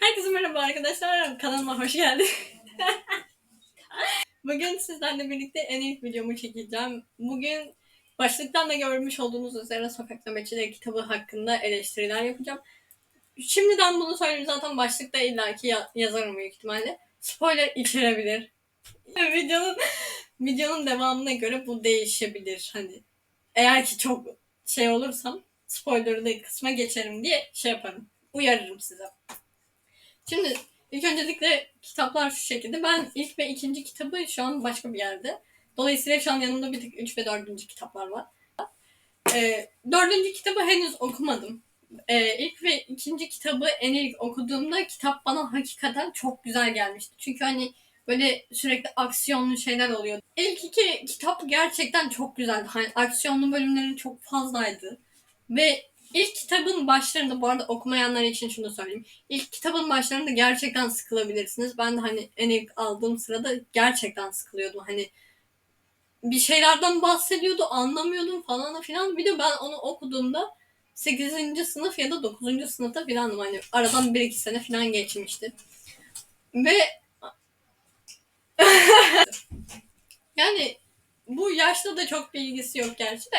Herkese merhaba arkadaşlar. Kanalıma hoş geldiniz. Bugün sizlerle birlikte en ilk videomu çekeceğim. Bugün başlıktan da görmüş olduğunuz üzere Sokak Nöbetçileri kitabı hakkında eleştiriler yapacağım. Şimdiden bunu söyleyeyim zaten başlıkta illaki ya- yazarım büyük ihtimalle. Spoiler içerebilir. videonun videonun devamına göre bu değişebilir. Hani eğer ki çok şey olursam spoilerlı kısma geçerim diye şey yaparım. Uyarırım size. Şimdi ilk öncelikle kitaplar şu şekilde. Ben ilk ve ikinci kitabı şu an başka bir yerde. Dolayısıyla şu an yanımda bir tek üç ve dördüncü kitaplar var. Ee, dördüncü kitabı henüz okumadım. Ee, ilk ve ikinci kitabı en ilk okuduğumda kitap bana hakikaten çok güzel gelmişti. Çünkü hani böyle sürekli aksiyonlu şeyler oluyor. İlk iki kitap gerçekten çok güzeldi. Hani aksiyonlu bölümleri çok fazlaydı. Ve ilk kitabın başlarında bu arada okumayanlar için şunu söyleyeyim. İlk kitabın başlarında gerçekten sıkılabilirsiniz. Ben de hani en ilk aldığım sırada gerçekten sıkılıyordum. Hani bir şeylerden bahsediyordu, anlamıyordum falan filan. Bir de ben onu okuduğumda 8. sınıf ya da 9. sınıfta filandım. Hani aradan 1-2 sene filan geçmişti. Ve yani bu yaşta da çok bir ilgisi yok gerçi de.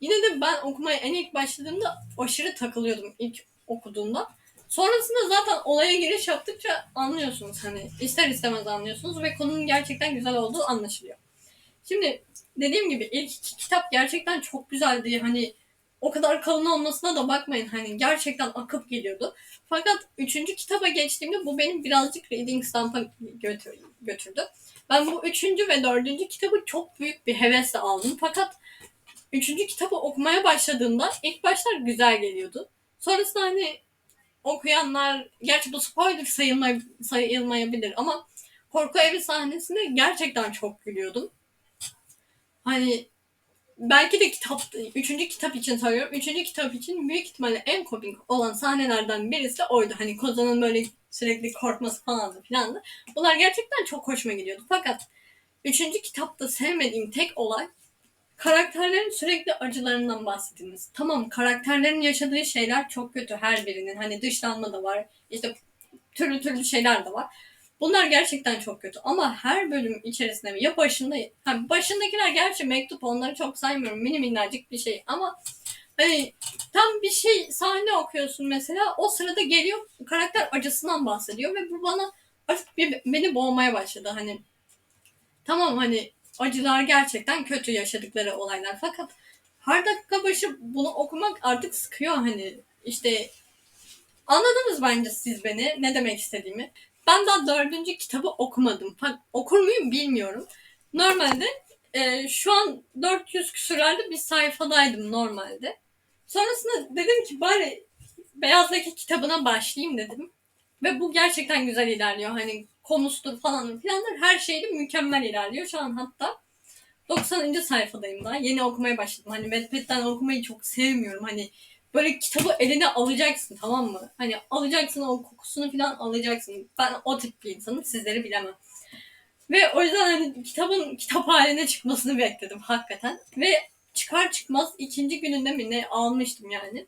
Yine de ben okumaya en ilk başladığımda aşırı takılıyordum ilk okuduğumda. Sonrasında zaten olaya giriş yaptıkça anlıyorsunuz hani ister istemez anlıyorsunuz ve konunun gerçekten güzel olduğu anlaşılıyor. Şimdi dediğim gibi ilk iki kitap gerçekten çok güzeldi. Hani o kadar kalın olmasına da bakmayın hani gerçekten akıp geliyordu. Fakat üçüncü kitaba geçtiğimde bu benim birazcık reading stamp'a götür, götürdü. Ben bu üçüncü ve dördüncü kitabı çok büyük bir hevesle aldım. Fakat üçüncü kitabı okumaya başladığımda ilk başlar güzel geliyordu. Sonrasında hani okuyanlar, gerçi bu spoiler sayılmay sayılmayabilir ama korku evi sahnesinde gerçekten çok gülüyordum. Hani belki de kitap, üçüncü kitap için söylüyorum. Üçüncü kitap için büyük ihtimalle en komik olan sahnelerden birisi de oydu. Hani Kozan'ın böyle sürekli korkması falandı filandı. Bunlar gerçekten çok hoşuma gidiyordu. Fakat üçüncü kitapta sevmediğim tek olay karakterlerin sürekli acılarından bahsedilmesi. Tamam karakterlerin yaşadığı şeyler çok kötü her birinin. Hani dışlanma da var. İşte türlü türlü şeyler de var. Bunlar gerçekten çok kötü. Ama her bölüm içerisinde ya başında hani başındakiler gerçi mektup onları çok saymıyorum. Mini minnacık bir şey ama hani tam bir şey sahne okuyorsun mesela o sırada geliyor karakter acısından bahsediyor ve bu bana artık bir, beni boğmaya başladı. Hani tamam hani acılar gerçekten kötü yaşadıkları olaylar fakat her dakika başı bunu okumak artık sıkıyor hani işte anladınız bence siz beni ne demek istediğimi. Ben daha dördüncü kitabı okumadım. Okur muyum bilmiyorum. Normalde e, şu an 400 küsürlerde bir sayfadaydım normalde. Sonrasında dedim ki bari Beyaz'daki kitabına başlayayım dedim. Ve bu gerçekten güzel ilerliyor. Hani konusudur falan filanlar her şeyde mükemmel ilerliyor. Şu an hatta 90. sayfadayım daha. Yeni okumaya başladım. Hani Wattpad'den okumayı çok sevmiyorum. Hani böyle kitabı eline alacaksın tamam mı? Hani alacaksın o kokusunu falan alacaksın. Ben o tip bir insanım. Sizleri bilemem. Ve o yüzden hani kitabın kitap haline çıkmasını bekledim hakikaten. Ve çıkar çıkmaz ikinci gününde mi ne almıştım yani.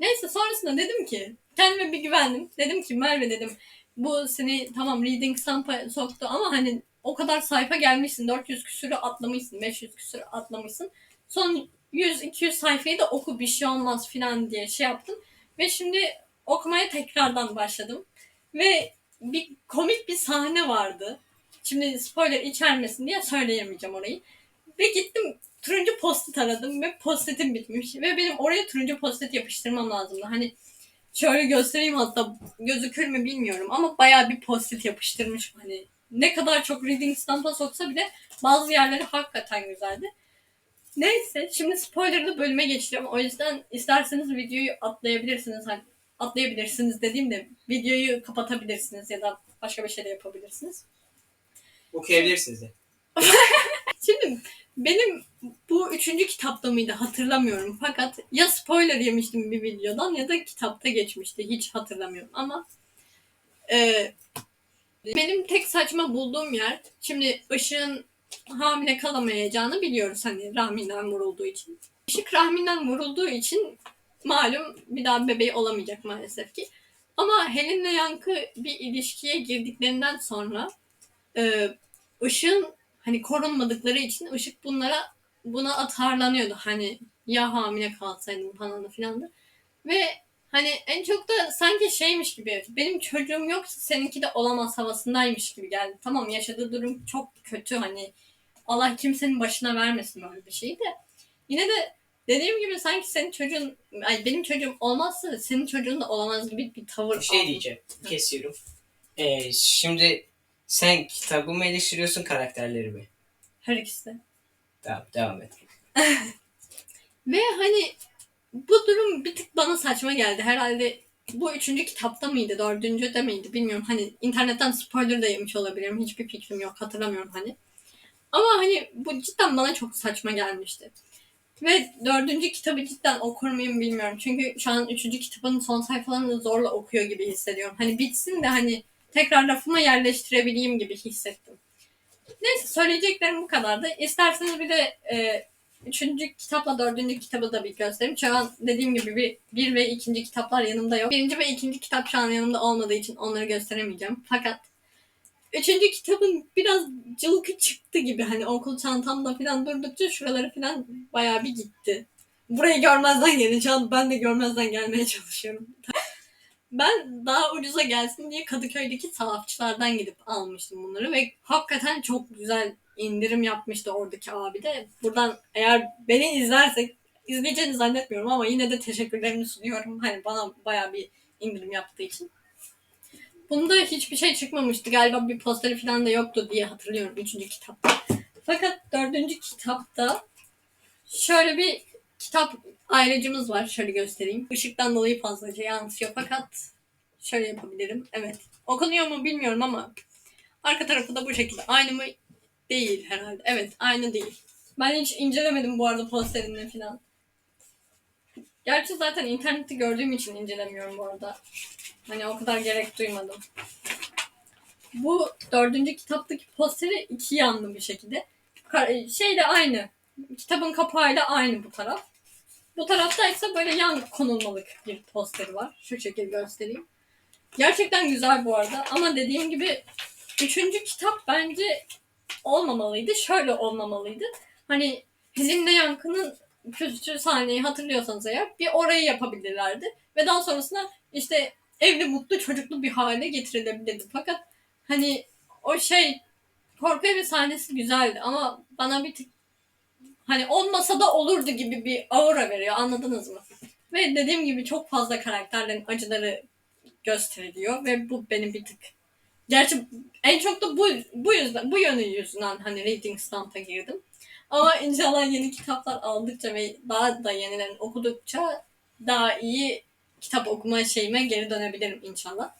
Neyse sonrasında dedim ki kendime bir güvendim. Dedim ki Merve dedim bu seni tamam reading stamp'a soktu ama hani o kadar sayfa gelmişsin. 400 küsürü atlamışsın. 500 küsürü atlamışsın. Son 100-200 sayfayı da oku bir şey olmaz filan diye şey yaptım. Ve şimdi okumaya tekrardan başladım. Ve bir komik bir sahne vardı. Şimdi spoiler içermesin diye söyleyemeyeceğim orayı. Ve gittim turuncu post aradım ve postetim bitmiş. Ve benim oraya turuncu postet yapıştırmam lazımdı. Hani şöyle göstereyim hatta gözükür mü bilmiyorum ama bayağı bir post yapıştırmış hani ne kadar çok reading stamp'a soksa bile bazı yerleri hakikaten güzeldi. Neyse şimdi spoilerlı bölüme geçiyorum. O yüzden isterseniz videoyu atlayabilirsiniz. Hani atlayabilirsiniz dediğimde videoyu kapatabilirsiniz ya da başka bir şey de yapabilirsiniz. Okuyabilirsiniz de. Şimdi benim bu üçüncü kitapta mıydı hatırlamıyorum. Fakat ya spoiler yemiştim bir videodan ya da kitapta geçmişti. Hiç hatırlamıyorum ama e, benim tek saçma bulduğum yer şimdi Işık'ın hamile kalamayacağını biliyoruz hani rahminden vurulduğu için. Işık rahminden vurulduğu için malum bir daha bebeği olamayacak maalesef ki. Ama Helen'le Yankı bir ilişkiye girdiklerinden sonra e, ışığın hani korunmadıkları için ışık bunlara buna atarlanıyordu. Hani ya hamile kalsaydım falan filan da. Ve hani en çok da sanki şeymiş gibi benim çocuğum yoksa seninki de olamaz havasındaymış gibi geldi. Tamam yaşadığı durum çok kötü hani Allah kimsenin başına vermesin böyle bir şeyi de. Yine de dediğim gibi sanki senin çocuğun, ay benim çocuğum olmazsa senin çocuğun da olamaz gibi bir tavır Bir şey aldım. diyeceğim. Kesiyorum. Ee, şimdi sen kitabı mı eleştiriyorsun karakterleri mi? Her ikisi de. Tamam devam et. Ve hani bu durum bir tık bana saçma geldi. Herhalde bu üçüncü kitapta mıydı, dördüncü de miydi bilmiyorum. Hani internetten spoiler da yemiş olabilirim. Hiçbir fikrim yok, hatırlamıyorum hani. Ama hani bu cidden bana çok saçma gelmişti. Ve dördüncü kitabı cidden okur muyum bilmiyorum. Çünkü şu an üçüncü kitabın son sayfalarını zorla okuyor gibi hissediyorum. Hani bitsin de hani tekrar rafıma yerleştirebileyim gibi hissettim. Neyse söyleyeceklerim bu kadardı. İsterseniz bir de e, üçüncü kitapla dördüncü kitabı da bir göstereyim. Şu an dediğim gibi bir, bir ve ikinci kitaplar yanımda yok. Birinci ve ikinci kitap şu an yanımda olmadığı için onları gösteremeyeceğim. Fakat üçüncü kitabın biraz cılkı çıktı gibi. Hani okul çantamda falan durdukça şuraları falan bayağı bir gitti. Burayı görmezden gelin. Ben de görmezden gelmeye çalışıyorum. Ben daha ucuza gelsin diye Kadıköy'deki sahafçılardan gidip almıştım bunları ve hakikaten çok güzel indirim yapmıştı oradaki abi de. Buradan eğer beni izlersek izleyeceğini zannetmiyorum ama yine de teşekkürlerimi sunuyorum. Hani bana bayağı bir indirim yaptığı için. Bunda hiçbir şey çıkmamıştı. Galiba bir posteri falan da yoktu diye hatırlıyorum 3. kitapta. Fakat 4. kitapta şöyle bir kitap ayrıcımız var. Şöyle göstereyim. Işıktan dolayı fazlaca yansıyor fakat şöyle yapabilirim. Evet. Okunuyor mu bilmiyorum ama arka tarafı da bu şekilde. Aynı mı? Değil herhalde. Evet aynı değil. Ben hiç incelemedim bu arada posterini falan. Gerçi zaten internette gördüğüm için incelemiyorum bu arada. Hani o kadar gerek duymadım. Bu dördüncü kitaptaki posteri iki yanlı bir şekilde. Şeyle aynı. Kitabın kapağıyla aynı bu taraf. Bu tarafta ise böyle yan konulmalık bir posteri var. Şu şekilde göstereyim. Gerçekten güzel bu arada. Ama dediğim gibi üçüncü kitap bence olmamalıydı. Şöyle olmamalıydı. Hani Helin'le Yankı'nın küçük sahneyi hatırlıyorsanız eğer bir orayı yapabilirlerdi. Ve daha sonrasında işte evli mutlu çocuklu bir hale getirilebilirdi. Fakat hani o şey korku evi sahnesi güzeldi ama bana bir tık hani olmasa da olurdu gibi bir aura veriyor anladınız mı? Ve dediğim gibi çok fazla karakterlerin acıları gösteriliyor ve bu beni bir tık Gerçi en çok da bu bu yüzden bu yönü yüzünden hani reading stamp'a girdim. Ama inşallah yeni kitaplar aldıkça ve daha da yenilerini okudukça daha iyi kitap okuma şeyime geri dönebilirim inşallah.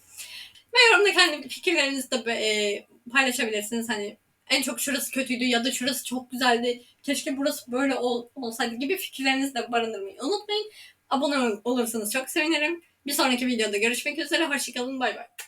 Ve yorumda kendi fikirlerinizi de e, paylaşabilirsiniz. Hani en çok şurası kötüydü ya da şurası çok güzeldi. Keşke burası böyle ol, olsaydı gibi fikirlerinizi de barındırmayı unutmayın. Abone olursanız çok sevinirim. Bir sonraki videoda görüşmek üzere. Hoşçakalın. Bay bay.